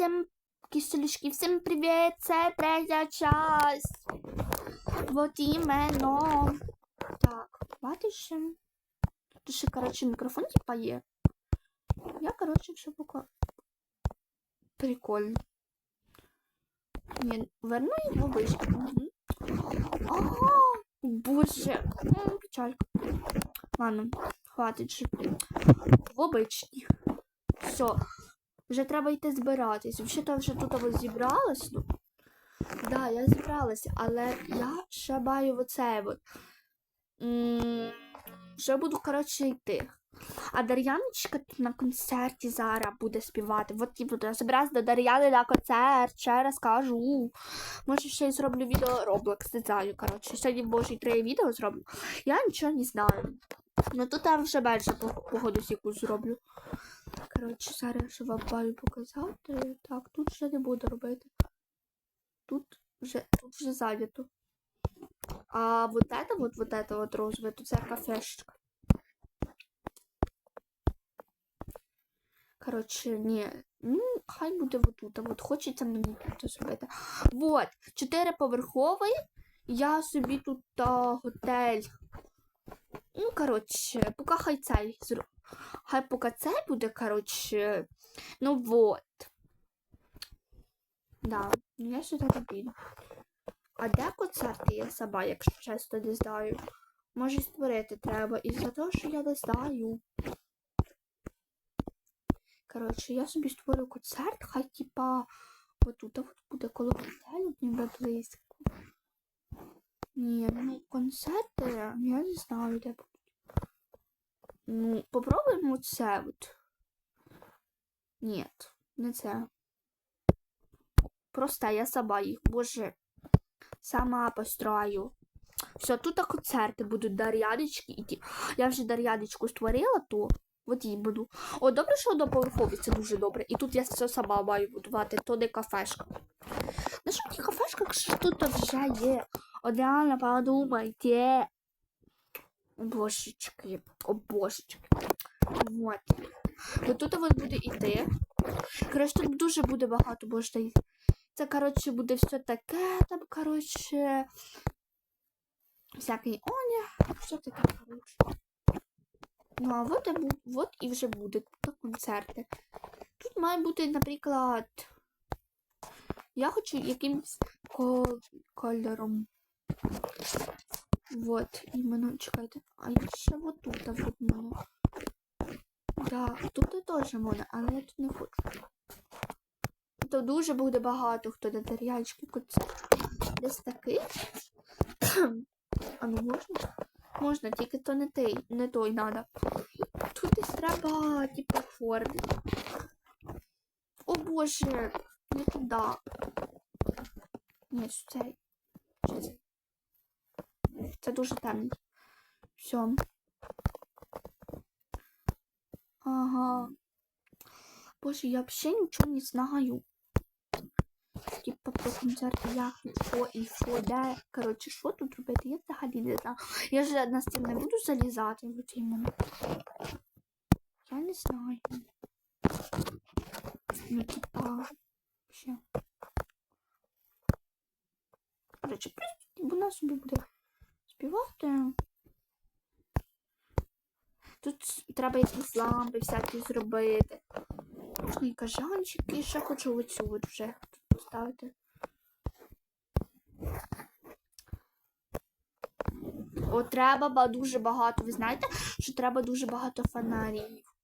всім киселючки, всім привіт, це третя часть. Вот іменно. Так, бачиш? Тут ще, коротше, мікрофон типа є. Я, коротше, все пока. Прикольно. Ні, верну його вишку. Ага, боже, печалька. Ладно, хватить же. В обичні. Все. Вже треба йти збиратись. Взагалі вже тут ось зібралась. Ну. Да, я зібралася, але я ще маю оце от. Вже буду, коротше, йти. А Дар'яночка тут на концерті зараз буде співати. От і буду. Я збираюсь до Дар'яни на концерт, ще раз кажу. Може, ще й зроблю відео Roblox, не коротше. Сьогодні, може, і три відео зроблю. Я нічого не знаю. Ну тут я вже більше по- погоду якусь зроблю. Коротше, зараз ще вам маю показати. Так, тут ще не буду робити. Тут вже, тут вже зайнято. А вот это вот, вот это вот розове, тут це кафешечка. Коротше, ні. Ну, хай буде вот тут. А от хочеться мені тут зробити. Вот, чотириповерховий. Я собі тут а, готель. Ну, коротше, поки хай цей зро... Хай поки цей буде, коротше. Ну вот. Да, ну я сюди піду. А де концерти є сама, якщо чесно не знаю. Може створити треба. І за те, що я не знаю. Коротше, я собі створю концерт, хай типа отут от буде коло готелю, ніби близько. Ні, ну концерти, я не знаю, де будуть. Ну, попробуємо це от. Ні, не це. Просто я сама їх, боже, сама построю. Все, тут концерти будуть Дар'яночки і ті. Я вже Дар'яночку створила, то от її буду. О, добре, що одноповерхові, це дуже добре. І тут я все сама маю будувати, то не кафешка. На що мені кафешка, якщо тут вже є? От реально подумайте. О, божечки, о божечки. Вот. Вот тут от буде іти. Коротше, тут дуже буде багато, боже. Це, коротше, буде все таке, там, коротше. Всякий оня, все таке, коротше. Ну, а от, от і вже буде концерти. Тут має бути, наприклад. Я хочу якимсь кольором. Вот, іменно, чекайте. А я ще вот тут а вот мене. Да, тут теж можна, але я тут не хочу. То дуже буде багато хто до концерт. Десь такий. а ну можна? Можна, тільки то не той, не той надо. Тут десь треба, типу, оформити. О боже, не туди. Ні, цей. Це? Дуже темний. Все. Ага. Боже, я взагалі нічого не знаю. Типа про концерт, як що і що, де. Коротше, що тут робити? Я взагалі не знаю. Я ж на стіл не буду залізати, от іменно. Я не знаю. Ну, типа, ще. Коротше, просто вона собі буде співати. Тут треба якісь лампи всякі зробити. Можна і кажанчики, і ще хочу оцю от вже тут поставити. О, треба ба- дуже багато. Ви знаєте, що треба дуже багато фонарів.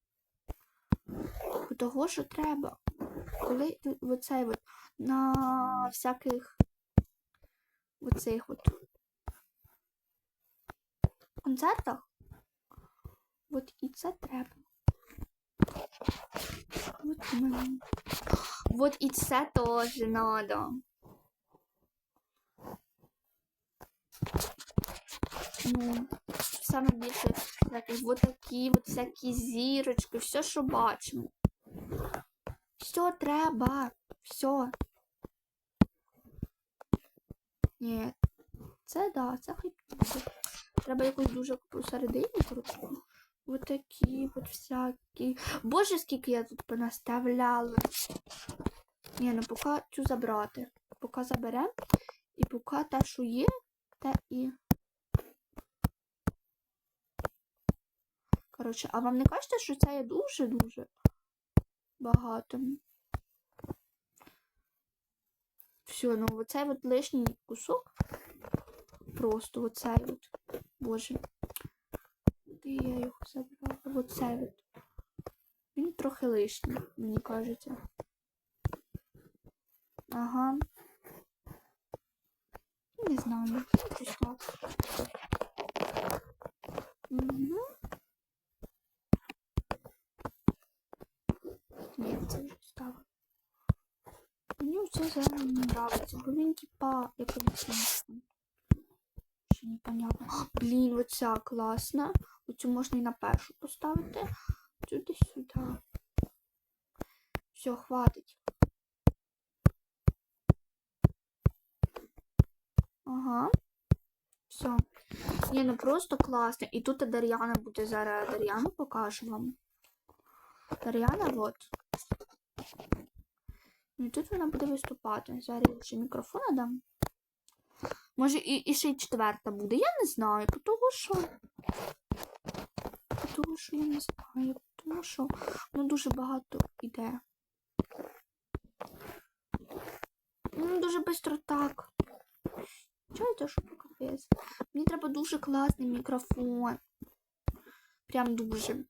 Того, що треба. Коли оцей от на всяких оцих от концертах. От і це треба. От іменно. Вот і це теж надо. Ну, саме більше вот такі, вот всякі зірочки, все, що бачимо. Все треба. Все. Ні. Це да, це хай. Треба якусь дуже посередині, коротше. Вот такі, вот всякі. Боже, скільки я тут понаставляла. Ні, ну поки цю забрати. Поки заберемо. І поки те, що є, те і. Коротше, а вам не кажете, що це є дуже-дуже багато? Все, ну оцей от лишній кусок. Просто оцей от. Боже. Де я його забрала? Оцей от. Він трохи лишній, мені кажеться. Ага. Не знаю. Так. Угу. Ні, це вже стало. Мені це зараз не нравиться, бо він типа якось ще непонятно. Блін, оця класна. Оцю можна і на першу поставити. Цю десь сюди. Все, хватить. Ага. Все. Ні, ну просто класно. І тут Дар'яна буде зараз. Дар'яну покажу вам. Дар'яна, от. Ну і тут вона буде виступати. Зараз я ще мікрофон дам. Може і, і ще й четверта буде. Я не знаю, тому що. Тому що я не знаю. Тому що ну дуже багато іде. Ну, дуже швидко так. Це що капець? Мені треба дуже класний мікрофон. Прям дуже.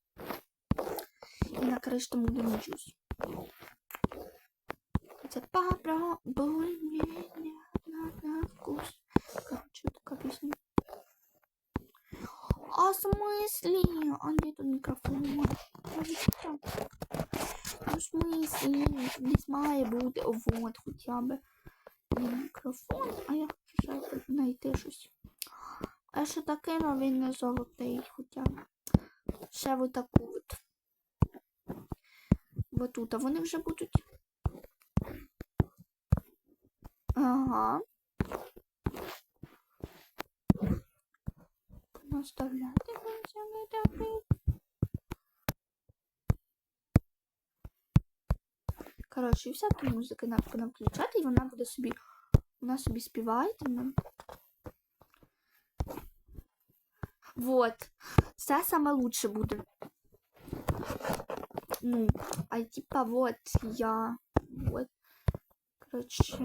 І на накриш тому дончусь. Це мене на, на вкус. Пісня. А в смысле? А где тут що? Ну, в смысле? Десь має бути вот хоча б мікрофон, а я хочу ще знайти щось. А що таке, но він не золотий хоча. Ще вот таку от. Вот тут, а вони вже будуть. Ага. Наставляти будемо такий. Коротше, всякі музики нам включати, і вона буде собі. Вона собі співатиме. Вот. Це саме лучше буде. Ну, а типа вот я. Вот. Коротше.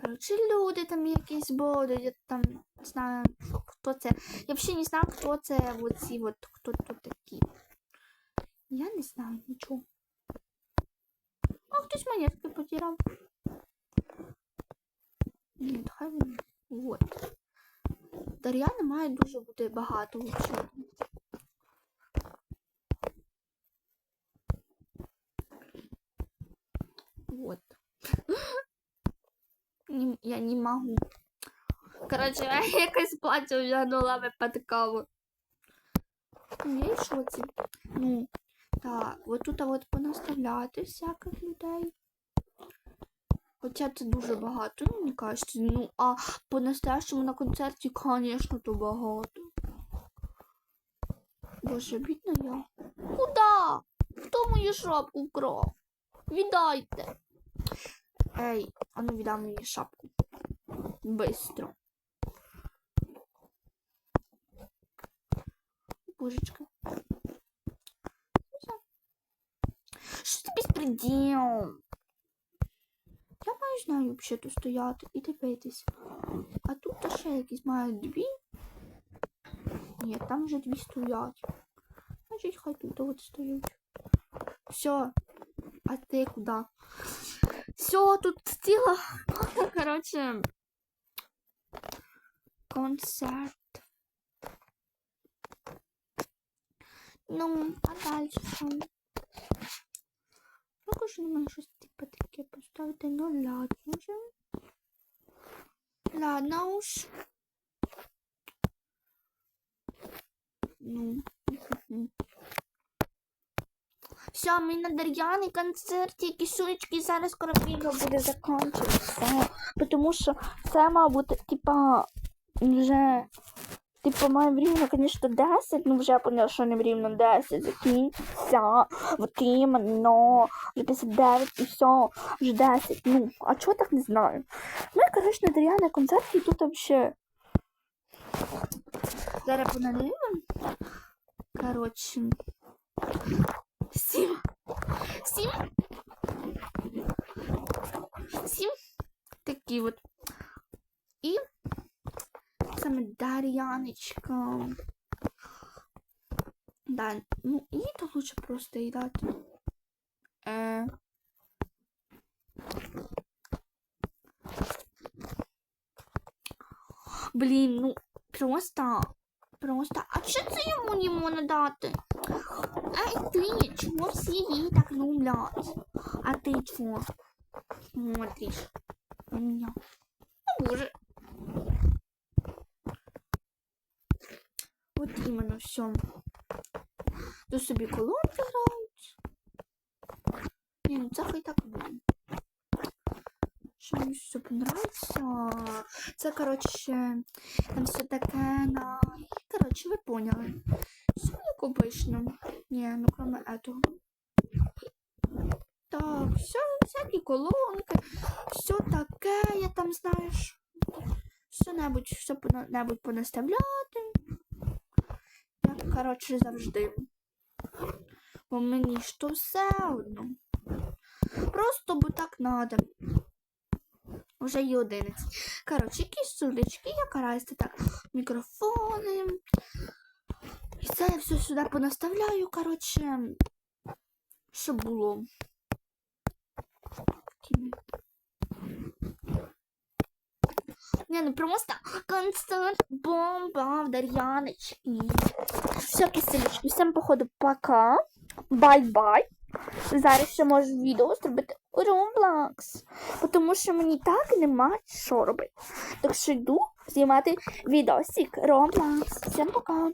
Коротше, люди там якісь будуть, там знаю, хто це. Я взагалі не знаю, хто це, оці от, хто тут такі. Я не знаю нічого. А хтось монетки потірав. Ні, хай він. Вот. Дар'яна має дуже бути багато взагалі. Вот. Я не могу. Короче, я якось платье вдягнула випадково. Ну, я. Ну, так, от тут от понаставляти всяких людей. Хоча це дуже багато, ну, мені кажеться. Ну, а по-настоящему на концерті, звісно, то багато. Боже, бідна я. Куда? Хто мою шапку вкрав? Віддайте. Ей, а ну віддай мені шапку. Быстро. Божечка. Що це безпреділ? Я маю знаю взагалі тут стояти і дивитись. А тут ще якісь мають дві. Ні, там вже дві стоять. Значить, хай тут от стоять. Все. А ти куди? Все, тут ціла. Коротше. Концерт. Ну, а далі що? Також не можу щось типу таке поставити. Ну ладно вже. Ладно уж. Ну. Все, ми на дерев'яній концерті, кисулечки, зараз скоро відео буде закінчуватися. Тому що це, мабуть, типа, вже Типу, маємо рівно, звісно, 10, ну вже поняла, що не рівно 10. Закінчиться. Вот іменно. Вже 59 і все. Вже 10. Ну, а чого так не знаю? Ну, і, коротше, на Дар'яни концерт і тут вообще. Зараз поналиваємо. Коротше. Сім. Сім. Сім. Такі от. І саме Дар'яночка. Да, ну їй то лучше просто їдати. Е. Блін, ну просто. Просто. А що це йому не можна дати? Ай ти, чого всі її так люблять? А ти чого? Смотришь на меня. О боже. Вот именно все. Тут собі колонки грають. Ні, ну це хай так буде. Що мені все понравиться. Це, коротше, там все таке на... Коротше, ви поняли. Все як обично. Ні, ну кроме этого. Так, все, всякі колонки, все таке, я там, знаєш. Все небудь, все небудь понаставляти. Коротше, завжди. Бо мені ж то все одно. Просто бо так надо. Вже є 11. Коротше, якісь сулечки, я караюся так. Мікрофони. І це я все сюди понаставляю, коротше, щоб було. Не, ну просто концерт бомба в Дар'яночки. Все, киселечки, всім походу пока. Бай-бай. Зараз ще можу відео зробити у Roblox. Тому що мені так нема що робити. Так що йду знімати відосик Roblox. Всім пока.